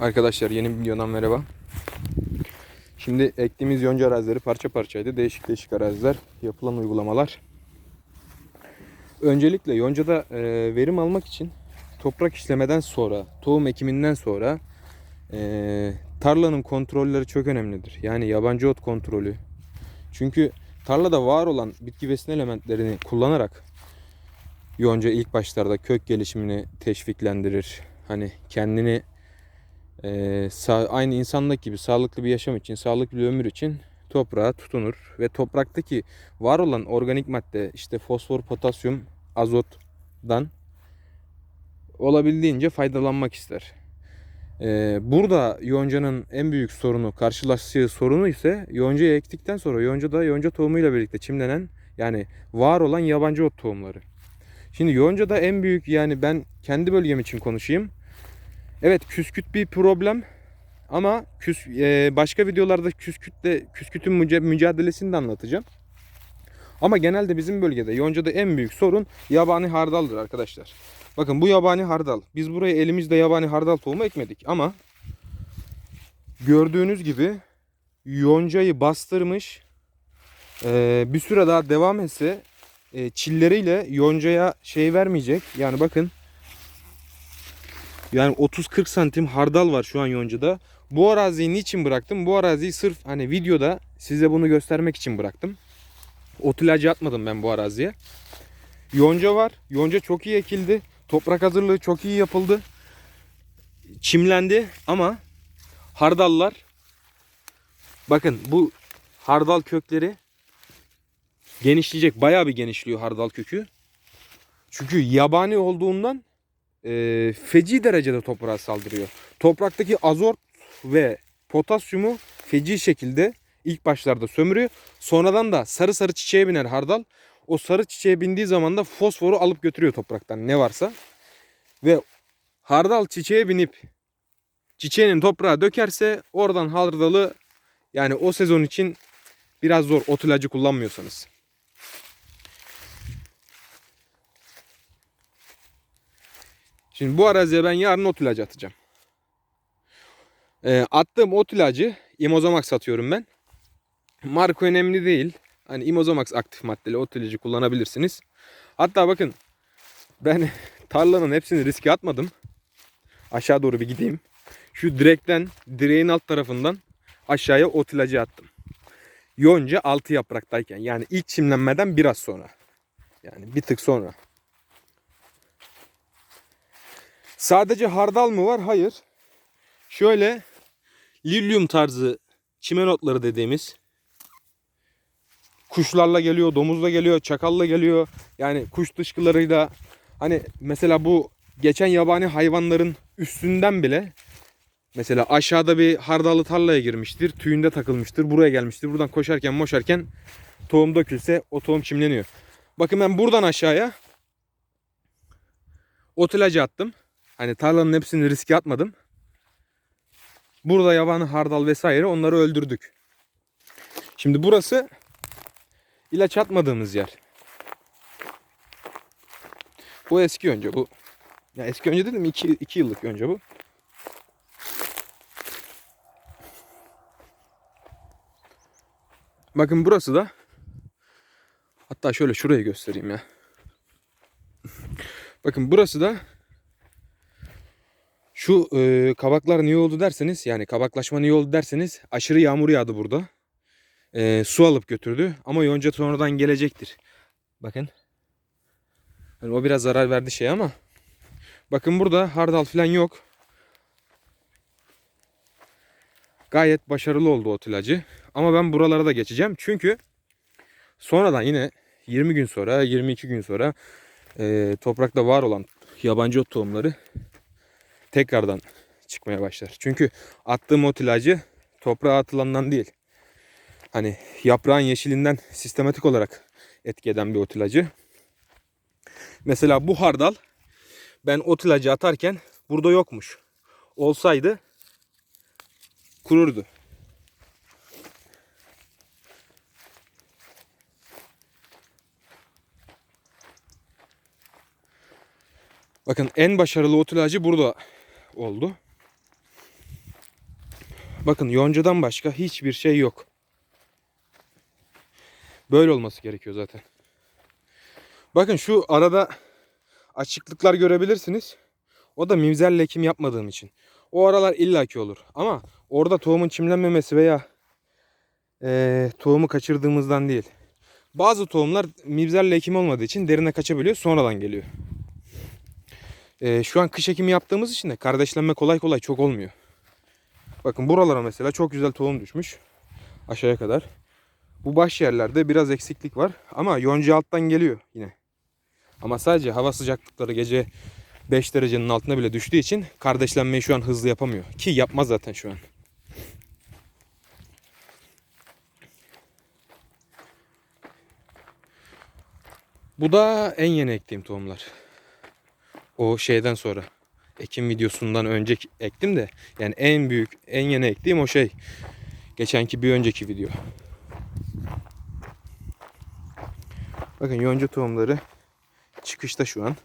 Arkadaşlar yeni bir videodan merhaba. Şimdi ektiğimiz yonca arazileri parça parçaydı. Değişik değişik araziler, yapılan uygulamalar. Öncelikle yoncada e, verim almak için toprak işlemeden sonra, tohum ekiminden sonra e, tarlanın kontrolleri çok önemlidir. Yani yabancı ot kontrolü. Çünkü tarlada var olan bitki besin elementlerini kullanarak yonca ilk başlarda kök gelişimini teşviklendirir. Hani kendini e, aynı insandaki gibi sağlıklı bir yaşam için, sağlıklı bir ömür için toprağa tutunur ve topraktaki var olan organik madde işte fosfor, potasyum, azotdan olabildiğince faydalanmak ister. E, burada yoncanın en büyük sorunu, karşılaştığı sorunu ise yoncayı ektikten sonra yoncada yonca tohumuyla birlikte çimlenen yani var olan yabancı ot tohumları. Şimdi yoncada en büyük yani ben kendi bölgem için konuşayım. Evet küsküt bir problem ama küs, e, başka videolarda küskütle küskütün mücadelesini de anlatacağım. Ama genelde bizim bölgede yoncada en büyük sorun yabani hardaldır arkadaşlar. Bakın bu yabani hardal. Biz buraya elimizde yabani hardal tohumu ekmedik ama gördüğünüz gibi yoncayı bastırmış. E, bir süre daha devam etse e, çilleriyle yoncaya şey vermeyecek. Yani bakın yani 30-40 santim hardal var şu an yoncada. Bu araziyi niçin bıraktım? Bu araziyi sırf hani videoda size bunu göstermek için bıraktım. Ot ilacı atmadım ben bu araziye. Yonca var. Yonca çok iyi ekildi. Toprak hazırlığı çok iyi yapıldı. Çimlendi ama hardallar bakın bu hardal kökleri genişleyecek. Bayağı bir genişliyor hardal kökü. Çünkü yabani olduğundan e, feci derecede toprağa saldırıyor. Topraktaki azot ve potasyumu feci şekilde ilk başlarda sömürüyor. Sonradan da sarı sarı çiçeğe biner hardal. O sarı çiçeğe bindiği zaman da fosforu alıp götürüyor topraktan ne varsa. Ve hardal çiçeğe binip çiçeğinin toprağa dökerse oradan hardalı yani o sezon için biraz zor ot ilacı kullanmıyorsanız. Şimdi bu araziye ben yarın ot ilacı atacağım. Ee, attığım ot ilacı Imozamax satıyorum ben. Marka önemli değil. Hani Imozamax aktif maddeli ot ilacı kullanabilirsiniz. Hatta bakın ben tarlanın hepsini riske atmadım. Aşağı doğru bir gideyim. Şu direkten, direğin alt tarafından aşağıya ot ilacı attım. Yonca altı yapraktayken yani ilk çimlenmeden biraz sonra. Yani bir tık sonra. Sadece hardal mı var? Hayır. Şöyle lilyum tarzı çimen otları dediğimiz kuşlarla geliyor, domuzla geliyor, çakalla geliyor. Yani kuş dışkılarıyla hani mesela bu geçen yabani hayvanların üstünden bile mesela aşağıda bir hardallı tarlaya girmiştir. Tüyünde takılmıştır. Buraya gelmiştir. Buradan koşarken moşarken tohum dökülse o tohum çimleniyor. Bakın ben buradan aşağıya ot ilacı attım. Hani tarlanın hepsini riske atmadım. Burada yabani hardal vesaire onları öldürdük. Şimdi burası ilaç atmadığımız yer. Bu eski önce bu. Ya eski önce dedim 2 2 yıllık önce bu. Bakın burası da hatta şöyle şurayı göstereyim ya. Bakın burası da şu e, kabaklar niye oldu derseniz yani kabaklaşma niye oldu derseniz aşırı yağmur yağdı burada. E, su alıp götürdü ama yonca sonradan gelecektir. Bakın. Yani o biraz zarar verdi şey ama. Bakın burada hardal falan yok. Gayet başarılı oldu o ilacı. Ama ben buralara da geçeceğim. Çünkü sonradan yine 20 gün sonra 22 gün sonra e, toprakta var olan yabancı ot tohumları tekrardan çıkmaya başlar. Çünkü attığım ot ilacı toprağa atılandan değil. Hani yaprağın yeşilinden sistematik olarak etki eden bir ot ilacı. Mesela bu hardal ben ot ilacı atarken burada yokmuş. Olsaydı kururdu. Bakın en başarılı ot ilacı burada oldu. Bakın yoncadan başka hiçbir şey yok. Böyle olması gerekiyor zaten. Bakın şu arada açıklıklar görebilirsiniz. O da mivzel ekim yapmadığım için. O aralar illaki olur. Ama orada tohumun çimlenmemesi veya eee, tohumu kaçırdığımızdan değil. Bazı tohumlar mivzel ekim olmadığı için derine kaçabiliyor. Sonradan geliyor. Eee, şu an kış ekimi yaptığımız için de kardeşlenme kolay kolay çok olmuyor. Bakın buralara mesela çok güzel tohum düşmüş. Aşağıya kadar. Bu baş yerlerde biraz eksiklik var. Ama yonca alttan geliyor yine. Ama sadece hava sıcaklıkları gece 5 derecenin altına bile düştüğü için kardeşlenmeyi şu an hızlı yapamıyor. Ki yapmaz zaten şu an. Bu da en yeni ektiğim tohumlar. O şeyden sonra. Ekim videosundan önce ektim de. Yani en büyük, en yeni ektiğim o şey. Geçenki bir önceki video. Bakın yonca tohumları çıkışta şu an.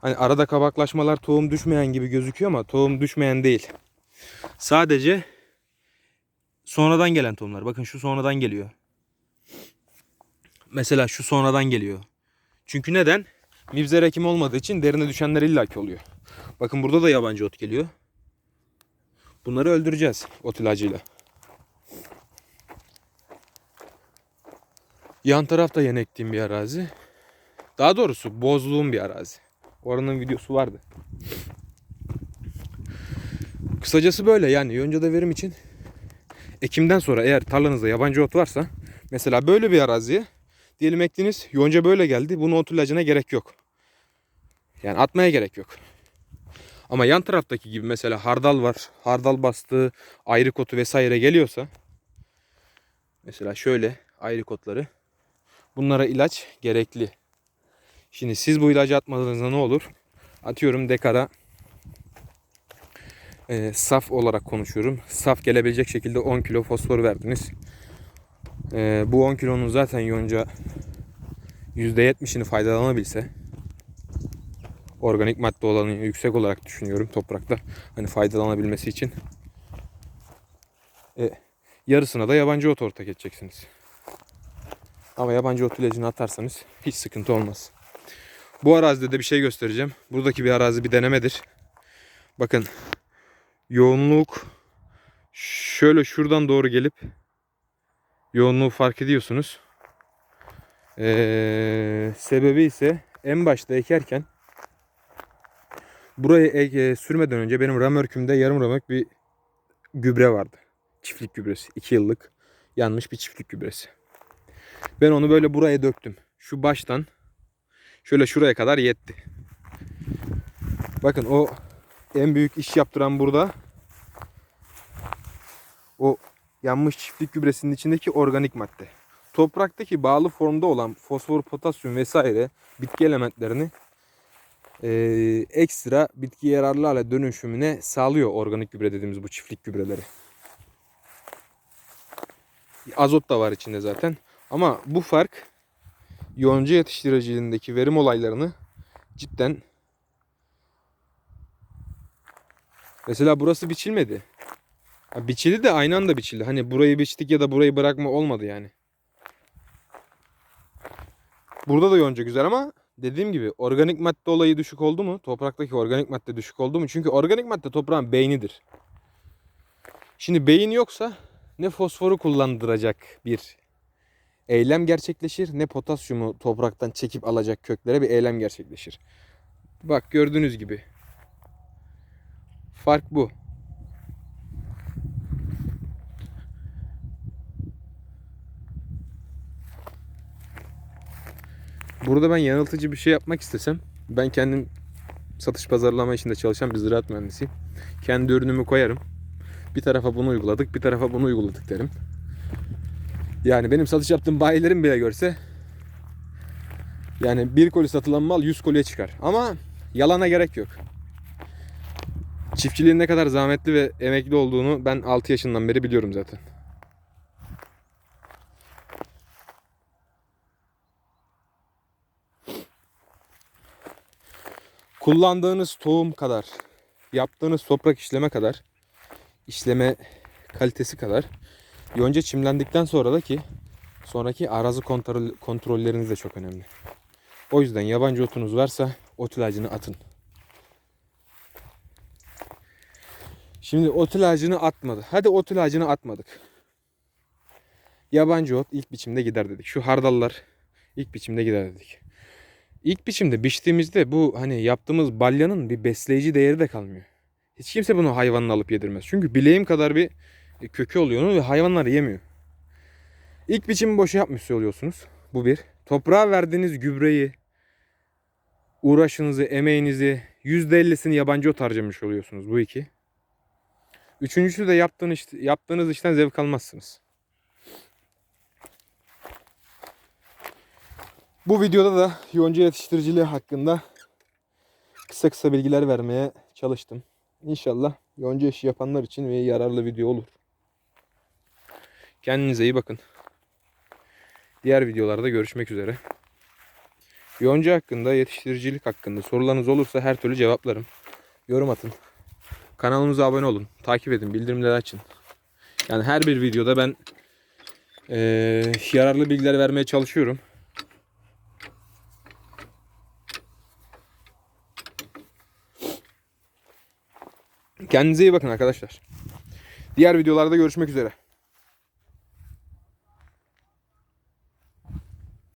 Hani arada kabaklaşmalar tohum düşmeyen gibi gözüküyor ama tohum düşmeyen değil. Sadece sonradan gelen tohumlar. Bakın şu sonradan geliyor. Mesela şu sonradan geliyor. Çünkü neden? Mivzer ekim olmadığı için derine düşenler illaki oluyor. Bakın burada da yabancı ot geliyor. Bunları öldüreceğiz ot ilacıyla. Yan tarafta yeni ektiğim bir arazi. Daha doğrusu bozduğum bir arazi. Oranın videosu vardı. Kısacası böyle yani yoncada verim için ekimden sonra eğer tarlanızda yabancı ot varsa mesela böyle bir araziye diyelim ektiniz yonca böyle geldi bunun ot ilacına gerek yok. Yani atmaya gerek yok. Ama yan taraftaki gibi mesela hardal var. Hardal bastığı ayrık otu vesaire geliyorsa mesela şöyle ayrık otları bunlara ilaç gerekli. Şimdi siz bu ilacı atmadığınızda ne olur? Atıyorum dekara e, saf olarak konuşuyorum. Saf gelebilecek şekilde 10 kilo fosfor verdiniz. E, bu 10 kilonun zaten yonca %70'ini faydalanabilse organik madde olanı yüksek olarak düşünüyorum toprakta. Hani faydalanabilmesi için. E, yarısına da yabancı ot ortak edeceksiniz. Ama yabancı ot ilacını atarsanız hiç sıkıntı olmaz. Bu arazide de bir şey göstereceğim. Buradaki bir arazi bir denemedir. Bakın yoğunluk şöyle şuradan doğru gelip yoğunluğu fark ediyorsunuz. Ee, sebebi ise en başta ekerken burayı ek- e, sürmeden önce benim ramörkümde yarım ramörk bir gübre vardı. Çiftlik gübresi. 2 yıllık yanmış bir çiftlik gübresi. Ben onu böyle buraya döktüm. Şu baştan şöyle şuraya kadar yetti. Bakın o en büyük iş yaptıran burada o yanmış çiftlik gübresinin içindeki organik madde. Topraktaki bağlı formda olan fosfor, potasyum vesaire bitki elementlerini eee, ekstra bitki yararlı hale dönüşümüne sağlıyor organik gübre dediğimiz bu çiftlik gübreleri. Azot da var içinde zaten. Ama bu fark yonca yetiştiriciliğindeki verim olaylarını cidden Mesela burası biçilmedi. Ha, de aynı anda biçildi. Hani burayı biçtik ya da burayı bırakma olmadı yani. Burada da yonca güzel ama dediğim gibi organik madde olayı düşük oldu mu? Topraktaki organik madde düşük oldu mu? Çünkü organik madde toprağın beynidir. Şimdi beyin yoksa ne fosforu kullandıracak bir eylem gerçekleşir ne potasyumu topraktan çekip alacak köklere bir eylem gerçekleşir. Bak gördüğünüz gibi. Fark bu. Burada ben yanıltıcı bir şey yapmak istesem ben kendim satış pazarlama işinde çalışan bir ziraat mühendisiyim. Kendi ürünümü koyarım. Bir tarafa bunu uyguladık, bir tarafa bunu uyguladık derim. Yani benim satış yaptığım bayilerim bile görse yani bir koli satılan mal 100 koliye çıkar. Ama yalana gerek yok. Çiftçiliğin ne kadar zahmetli ve emekli olduğunu ben 6 yaşından beri biliyorum zaten. Kullandığınız tohum kadar yaptığınız toprak işleme kadar işleme kalitesi kadar yonca çimlendikten sonra da ki sonraki arazi kontrol, kontrolleriniz de çok önemli. O yüzden yabancı otunuz varsa ot ilacını atın. Şimdi ot ilacını atmadı. Hadi ot ilacını atmadık. Yabancı ot ilk biçimde gider dedik. Şu hardallar ilk biçimde gider dedik. İlk biçimde biçtiğimizde bu hani yaptığımız balyanın bir besleyici değeri de kalmıyor. Hiç kimse bunu hayvanına alıp yedirmez. Çünkü bileğim kadar bir kökü oluyor onun ve hayvanlar yemiyor. İlk biçimi boşa yapmış oluyorsunuz. Bu bir. Toprağa verdiğiniz gübreyi, uğraşınızı, emeğinizi %50'sini yabancı ot harcamış oluyorsunuz. Bu iki. Üçüncüsü de yaptığınız, yaptığınız işten zevk almazsınız. Bu videoda da yonca yetiştiriciliği hakkında kısa kısa bilgiler vermeye çalıştım. İnşallah yonca işi yapanlar için ve yararlı video olur. Kendinize iyi bakın. Diğer videolarda görüşmek üzere. Yonca hakkında, yetiştiricilik hakkında sorularınız olursa her türlü cevaplarım. Yorum atın. Kanalımıza abone olun. Takip edin. Bildirimleri açın. Yani her bir videoda ben eee, yararlı bilgiler vermeye çalışıyorum. Kendinize iyi bakın arkadaşlar. Diğer videolarda görüşmek üzere.